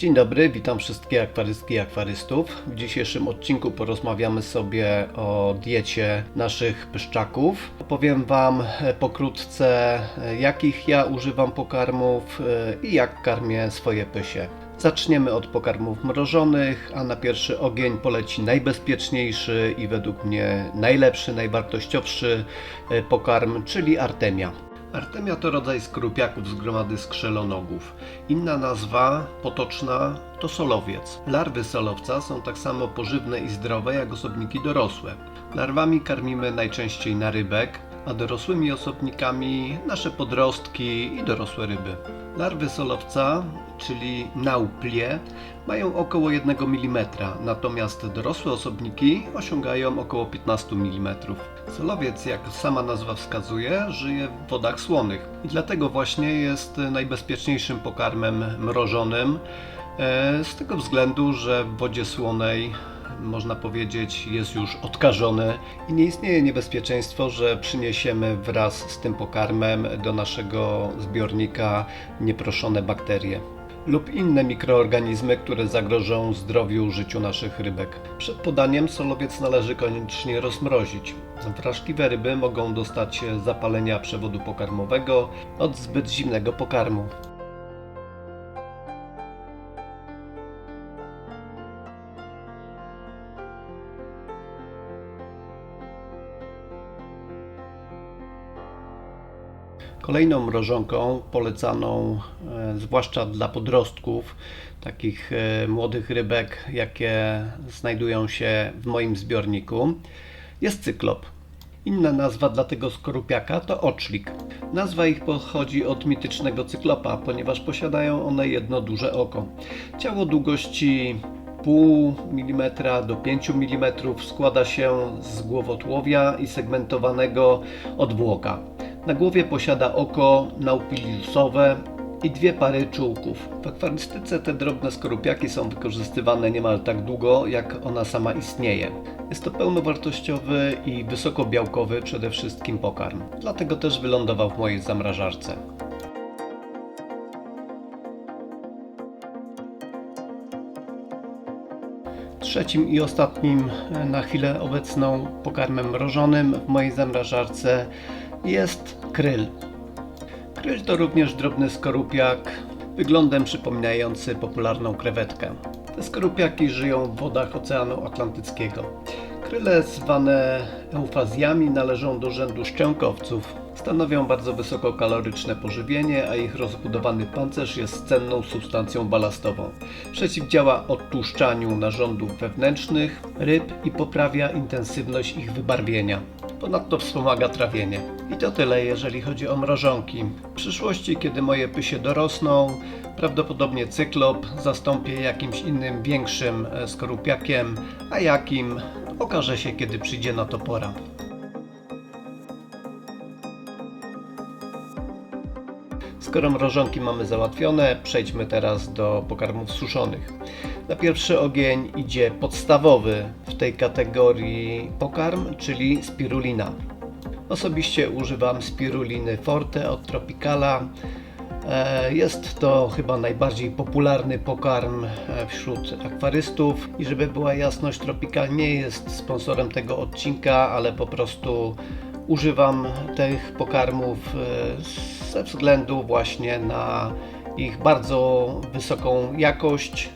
Dzień dobry, witam wszystkie akwarystki i akwarystów. W dzisiejszym odcinku porozmawiamy sobie o diecie naszych pyszczaków. Opowiem Wam pokrótce, jakich ja używam pokarmów e, i jak karmię swoje pysie. Zaczniemy od pokarmów mrożonych, a na pierwszy ogień poleci najbezpieczniejszy i według mnie najlepszy, najwartościowszy e, pokarm, czyli artemia. Artemia to rodzaj skorupiaków z gromady skrzelonogów. Inna nazwa, potoczna, to solowiec. Larwy solowca są tak samo pożywne i zdrowe jak osobniki dorosłe. Larwami karmimy najczęściej na rybek, a dorosłymi osobnikami nasze podrostki i dorosłe ryby. Larwy solowca, czyli nauplie, mają około 1 mm, natomiast dorosłe osobniki osiągają około 15 mm. Solowiec, jak sama nazwa wskazuje, żyje w wodach słonych i dlatego właśnie jest najbezpieczniejszym pokarmem mrożonym, e, z tego względu, że w wodzie słonej można powiedzieć, jest już odkażony i nie istnieje niebezpieczeństwo, że przyniesiemy wraz z tym pokarmem do naszego zbiornika nieproszone bakterie lub inne mikroorganizmy, które zagrożą zdrowiu życiu naszych rybek. Przed podaniem solowiec należy koniecznie rozmrozić. Wrażliwe ryby mogą dostać zapalenia przewodu pokarmowego od zbyt zimnego pokarmu. Kolejną mrożonką polecaną e, zwłaszcza dla podrostków, takich e, młodych rybek, jakie znajdują się w moim zbiorniku, jest cyklop. Inna nazwa dla tego skorupiaka to oczlik. Nazwa ich pochodzi od mitycznego cyklopa, ponieważ posiadają one jedno duże oko. Ciało długości 0,5 mm do 5 mm składa się z głowotłowia i segmentowanego odwłoka. Na głowie posiada oko naupiliusowe i dwie pary czułków. W akwarystyce te drobne skorupiaki są wykorzystywane niemal tak długo, jak ona sama istnieje. Jest to pełnowartościowy i wysokobiałkowy przede wszystkim pokarm. Dlatego też wylądował w mojej zamrażarce. Trzecim i ostatnim na chwilę obecną pokarmem mrożonym w mojej zamrażarce jest kryl. Kryl to również drobny skorupiak, wyglądem przypominający popularną krewetkę. Te skorupiaki żyją w wodach Oceanu Atlantyckiego. Kryle zwane eufazjami należą do rzędu szczękowców. Stanowią bardzo wysokokaloryczne pożywienie, a ich rozbudowany pancerz jest cenną substancją balastową. Przeciwdziała odtłuszczaniu narządów wewnętrznych ryb i poprawia intensywność ich wybarwienia. Ponadto wspomaga trawienie. I to tyle, jeżeli chodzi o mrożonki. W przyszłości, kiedy moje pysie dorosną, prawdopodobnie cyklop zastąpię jakimś innym większym e, skorupiakiem, a jakim okaże się, kiedy przyjdzie na to pora. Skoro mrożonki mamy załatwione, przejdźmy teraz do pokarmów suszonych. Na pierwszy ogień idzie podstawowy w tej kategorii pokarm, czyli spirulina. Osobiście używam spiruliny Forte od Tropicala. E, Jest to chyba najbardziej popularny pokarm e, wśród akwarystów i żeby była jasność, Tropical nie jest sponsorem tego odcinka, ale po prostu używam tych pokarmów e, ze względu właśnie na ich bardzo wysoką jakość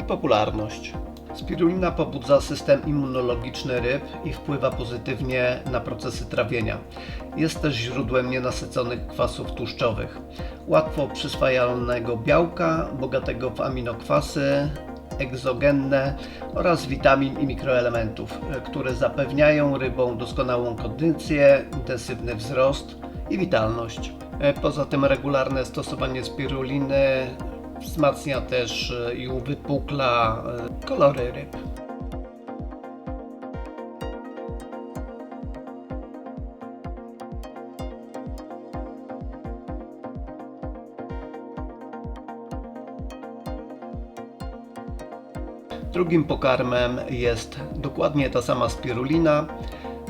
i popularność. Spirulina pobudza system immunologiczny ryb i wpływa pozytywnie na procesy trawienia. Jest też źródłem nienasyconych kwasów tłuszczowych, łatwo przyswajalnego białka, bogatego w aminokwasy, egzogenne oraz witamin i mikroelementów, które zapewniają rybom doskonałą kondycję, intensywny wzrost i witalność. E, Poza tym regularne stosowanie spiruliny wzmacnia też e, i uwypukla e, kolory ryb. Drugim pokarmem jest dokładnie ta sama spirulina,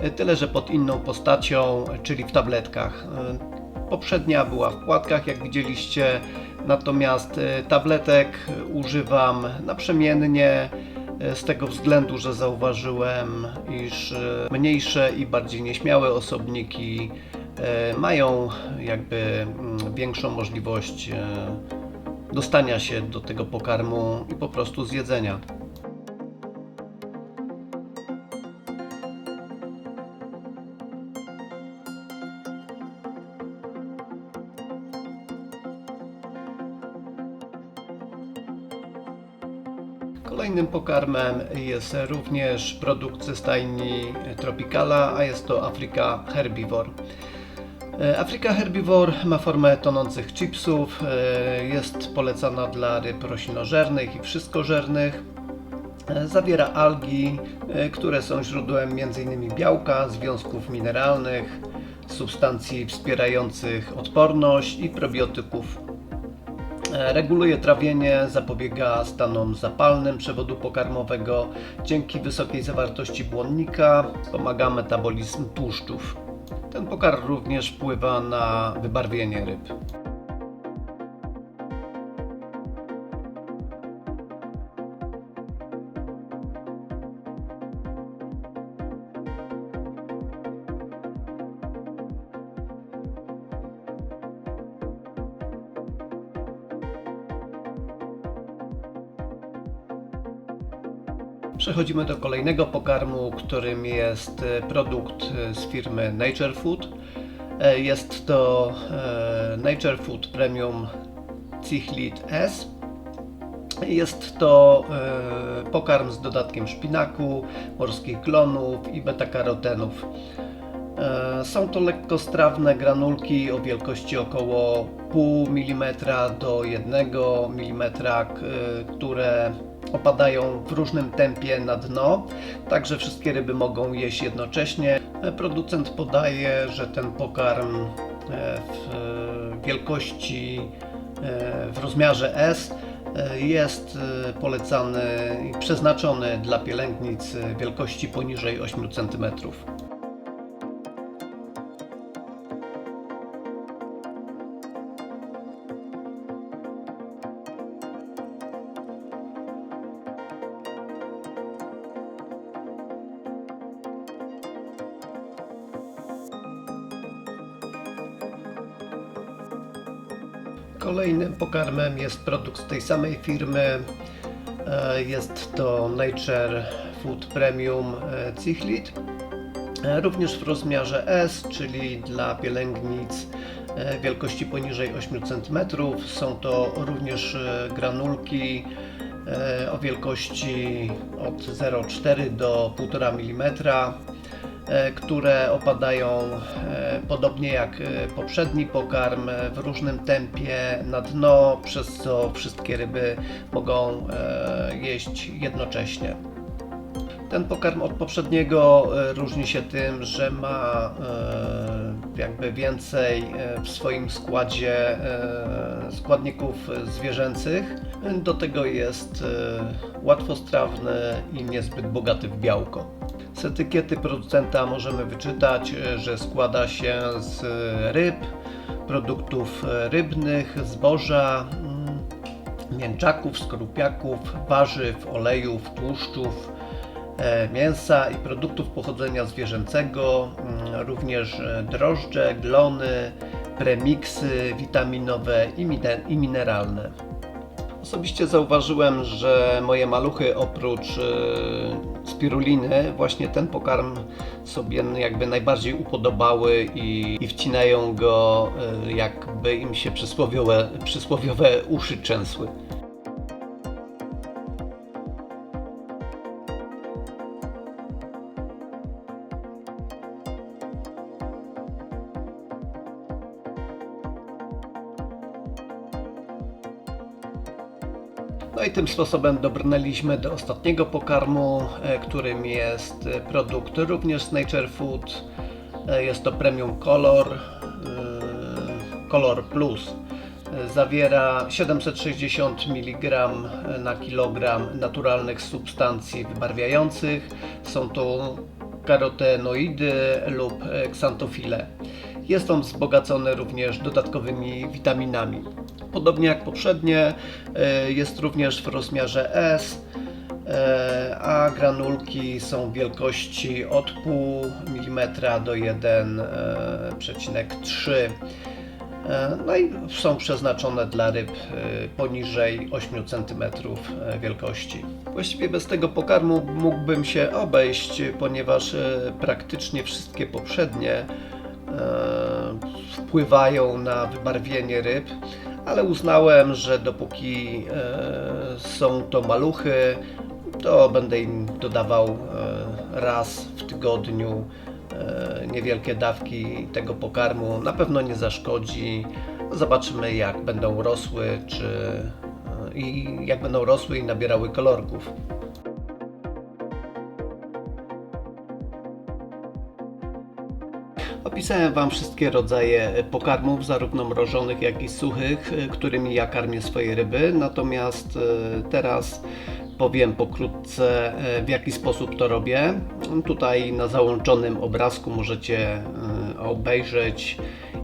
e, tyle że pod inną postacią, czyli w tabletkach. Poprzednia była w płatkach, jak widzieliście, Natomiast e, tabletek używam naprzemiennie e, z tego względu, że zauważyłem, iż e, mniejsze i bardziej nieśmiałe osobniki mają jakby mm, większą możliwość dostania się do tego pokarmu i po prostu zjedzenia. Pokarmem jest również produkt ze stajni Tropicala, a jest to Africa Herbivore. Africa Herbivore ma formę tonących chipsów, e, jest polecana dla ryb roślinożernych i wszystkożernych. E, Zawiera algi, e, które są źródłem m.in. białka, związków mineralnych, substancji wspierających odporność i probiotyków. E, Reguluje trawienie, zapobiega stanom zapalnym przewodu pokarmowego. Dzięki wysokiej zawartości błonnika pomaga metabolizm tłuszczów. Ten pokarm również wpływa na wybarwienie ryb. Przechodzimy do kolejnego pokarmu, którym jest e, produkt e, z firmy Nature Food. E, Jest to Nature Food Premium Cichlit S. Jest to pokarm z dodatkiem szpinaku, morskich klonów i beta-karotenów. Są to lekkostrawne granulki o wielkości około 0,5 mm do 1 mm, które opadają w różnym tempie na dno, także wszystkie ryby mogą jeść jednocześnie. E, Producent podaje, że ten pokarm e, w wielkości e, w rozmiarze S jest polecany i przeznaczony dla pielęgnic wielkości poniżej 8 cm. Kolejnym pokarmem jest produkt z tej samej firmy. E, Jest to Nature Food Premium e, Cichlit. E, Również w rozmiarze S, czyli dla pielęgnic wielkości poniżej 8 cm. Są to również granulki o wielkości od 0,4 do 1,5 mm które opadają podobnie jak e, poprzedni pokarm e, w różnym tempie na dno, przez co wszystkie ryby mogą e, jeść jednocześnie. Ten pokarm od poprzedniego różni się tym, że ma jakby więcej w swoim składzie składników zwierzęcych. Do tego jest e, łatwostrawny i niezbyt bogaty w białko. Z etykiety producenta możemy wyczytać, e, że składa się z ryb, produktów e, rybnych, zboża, mm, mięczaków, skorupiaków, warzyw, olejów, tłuszczów, e, mięsa i produktów pochodzenia zwierzęcego, mm, również e, drożdże, glony, premiksy witaminowe i mineralne. Osobiście zauważyłem, że moje maluchy oprócz e, spiruliny właśnie ten pokarm sobie jakby najbardziej upodobały i, i wcinają go e, jakby im się przysłowiowe, przysłowiowe uszy trzęsły. No i tym sposobem dobrnęliśmy do ostatniego pokarmu, e, którym jest e, produkt również z Nature Food. E, Jest to Premium Color, Color Plus. Zawiera 760 mg na kilogram naturalnych substancji wybarwiających. Są to karotenoidy lub ksantofile. Jest on wzbogacony również dodatkowymi witaminami. Podobnie jak poprzednie, e, jest również w rozmiarze S, e, a granulki są wielkości od pół milimetra do 1,3 E, No i są przeznaczone dla ryb poniżej 8 cm wielkości. Właściwie bez tego pokarmu mógłbym się obejść, ponieważ praktycznie wszystkie poprzednie wpływają na wybarwienie ryb, ale uznałem, że dopóki e, są to maluchy, to będę im dodawał e, raz w tygodniu e, niewielkie dawki tego pokarmu. Na pewno nie zaszkodzi. Zobaczymy jak będą rosły, czy i jak będą rosły i nabierały kolorków. Opisałem Wam wszystkie rodzaje pokarmów, zarówno mrożonych, jak i suchych, e, którymi ja karmię swoje ryby. Natomiast e, teraz powiem pokrótce, e, w jaki sposób to robię. Tutaj na załączonym obrazku możecie obejrzeć,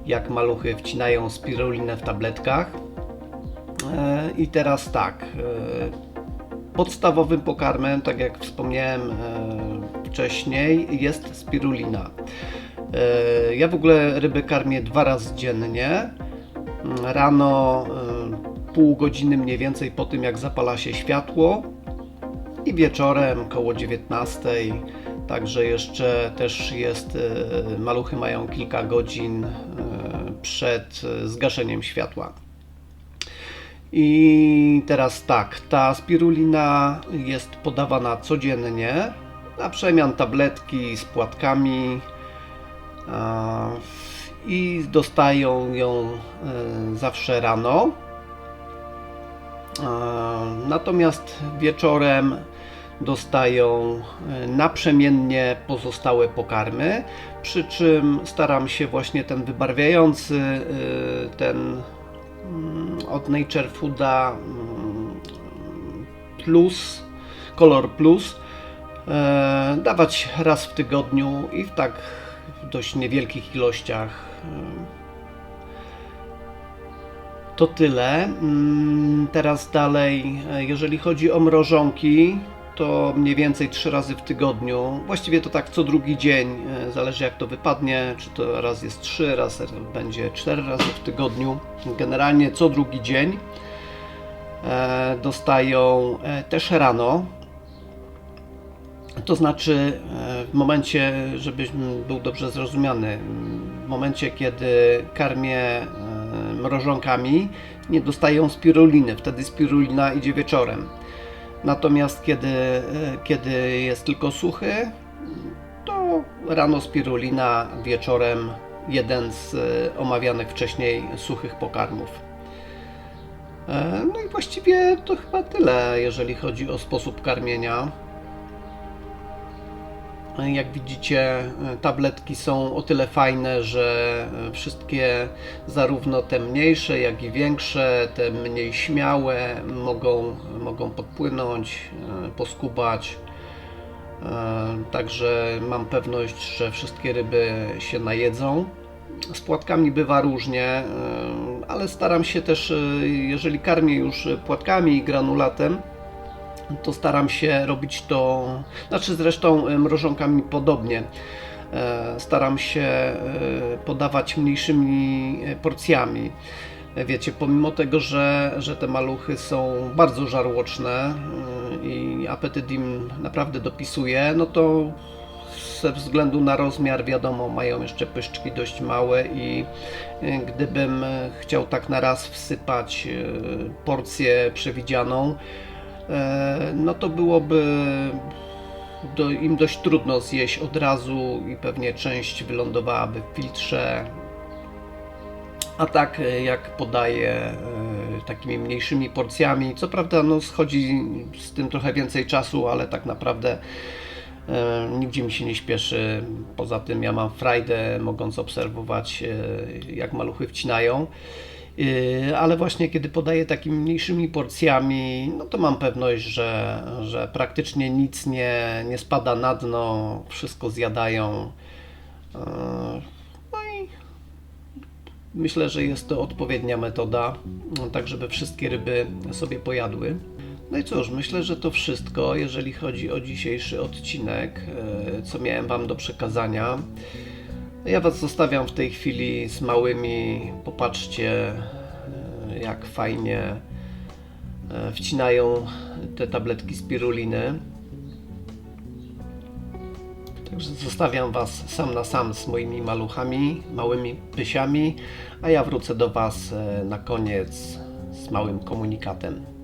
jak maluchy wcinają spirulinę w tabletkach. I teraz tak. Podstawowym pokarmem, tak jak wspomniałem wcześniej, jest spirulina. E, Ja w ogóle ryby karmię dwa razy dziennie. Rano e, pół godziny mniej więcej po tym jak zapala się światło i wieczorem koło 19. Także jeszcze też jest, e, maluchy mają kilka godzin przed zgaszeniem światła. I teraz tak, ta spirulina jest podawana codziennie na przemian tabletki z płatkami i dostają ją e, zawsze rano. Natomiast wieczorem dostają e, naprzemiennie pozostałe pokarmy, przy czym staram się właśnie ten wybarwiający, e, ten mm, od Nature Fooda mm, Plus, Color Plus, dawać raz w tygodniu i w tak dość niewielkich ilościach. e, To tyle. Mm, Teraz dalej, e, jeżeli chodzi o mrożonki, to mniej więcej trzy razy w tygodniu. Właściwie to tak co drugi dzień, e, zależy jak to wypadnie, czy to raz jest trzy, raz będzie cztery razy w tygodniu. Generalnie co drugi dzień dostają też rano. To znaczy, e, w momencie, żebyś był dobrze zrozumiany, w momencie, kiedy karmię e, mrożonkami, nie dostają spiruliny. Wtedy spirulina idzie wieczorem. Natomiast kiedy, e, kiedy jest tylko suchy, to rano spirulina, wieczorem jeden z omawianych wcześniej suchych pokarmów. No i właściwie to chyba tyle, jeżeli chodzi o sposób karmienia. Jak widzicie, e, tabletki są o tyle fajne, że e, wszystkie, zarówno te mniejsze, jak i większe, te mniej śmiałe, mogą, mogą podpłynąć, e, poskubać. E, Także mam pewność, że wszystkie ryby się najedzą. Z płatkami bywa różnie, e, ale staram się też, e, jeżeli karmię już płatkami i granulatem, to staram się robić to, znaczy zresztą e, mrożonkami podobnie. E, Staram się e, podawać mniejszymi porcjami. Wiecie, pomimo tego, że, że te maluchy są bardzo żarłoczne i apetyt im naprawdę dopisuje, no to ze względu na rozmiar, wiadomo, mają jeszcze pyszczki dość małe i gdybym chciał tak na raz wsypać porcję przewidzianą, no to byłoby do, im dość trudno zjeść od razu i pewnie część wylądowałaby w filtrze. A tak e, jak podaję e, takimi mniejszymi porcjami, co prawda no, schodzi z tym trochę więcej czasu, ale tak naprawdę e, nigdzie mi się nie śpieszy. Poza tym ja mam frajdę mogąc obserwować e, jak maluchy wcinają. Yy, ale właśnie kiedy podaję takimi mniejszymi porcjami, no to mam pewność, że, że praktycznie nic nie, nie spada na dno, wszystko zjadają. Yy, No i Myślę, że jest to odpowiednia metoda, tak żeby wszystkie ryby sobie pojadły. No i cóż, myślę, że to wszystko, jeżeli chodzi o dzisiejszy odcinek, e, co miałem Wam do przekazania. Ja Was zostawiam w tej chwili z małymi. Popatrzcie, e, jak fajnie e, wcinają te tabletki spiruliny. Także zostawiam Was sam na sam z moimi maluchami, małymi pysiami, a ja wrócę do Was e, na koniec z małym komunikatem.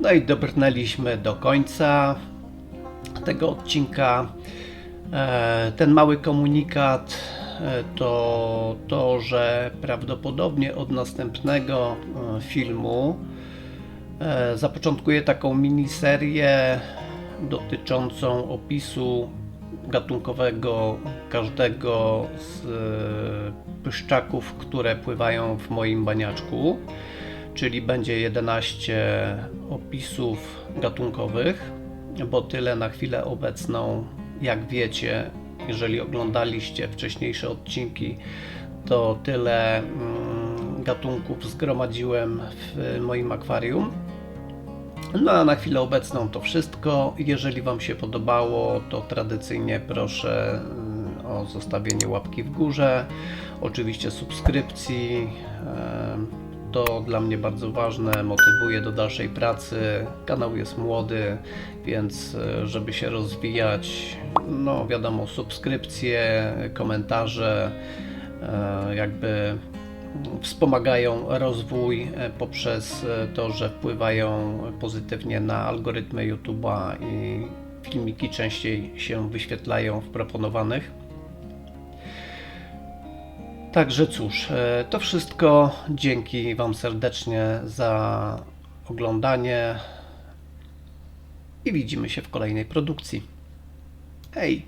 No i dobrnęliśmy do końca tego odcinka. E, Ten mały komunikat e, to to, że prawdopodobnie od następnego e, filmu zapoczątkuję taką miniserię dotyczącą opisu gatunkowego każdego z pyszczaków, które pływają w moim baniaczku czyli będzie 11 opisów gatunkowych, bo tyle na chwilę obecną, jak wiecie, jeżeli oglądaliście wcześniejsze odcinki, to tyle mm, gatunków zgromadziłem w moim akwarium. No a na chwilę obecną to wszystko. Jeżeli Wam się podobało, to tradycyjnie proszę mm, o zostawienie łapki w górze, oczywiście subskrypcji. To dla mnie bardzo ważne, motywuje do dalszej pracy. Kanał jest młody, więc e, żeby się rozwijać, no wiadomo, subskrypcje, komentarze, e, jakby wspomagają rozwój e, poprzez to, że wpływają pozytywnie na algorytmy YouTube'a i filmiki częściej się wyświetlają w proponowanych. Także cóż, e, to wszystko. Dzięki Wam serdecznie za oglądanie i widzimy się w kolejnej produkcji. Hej!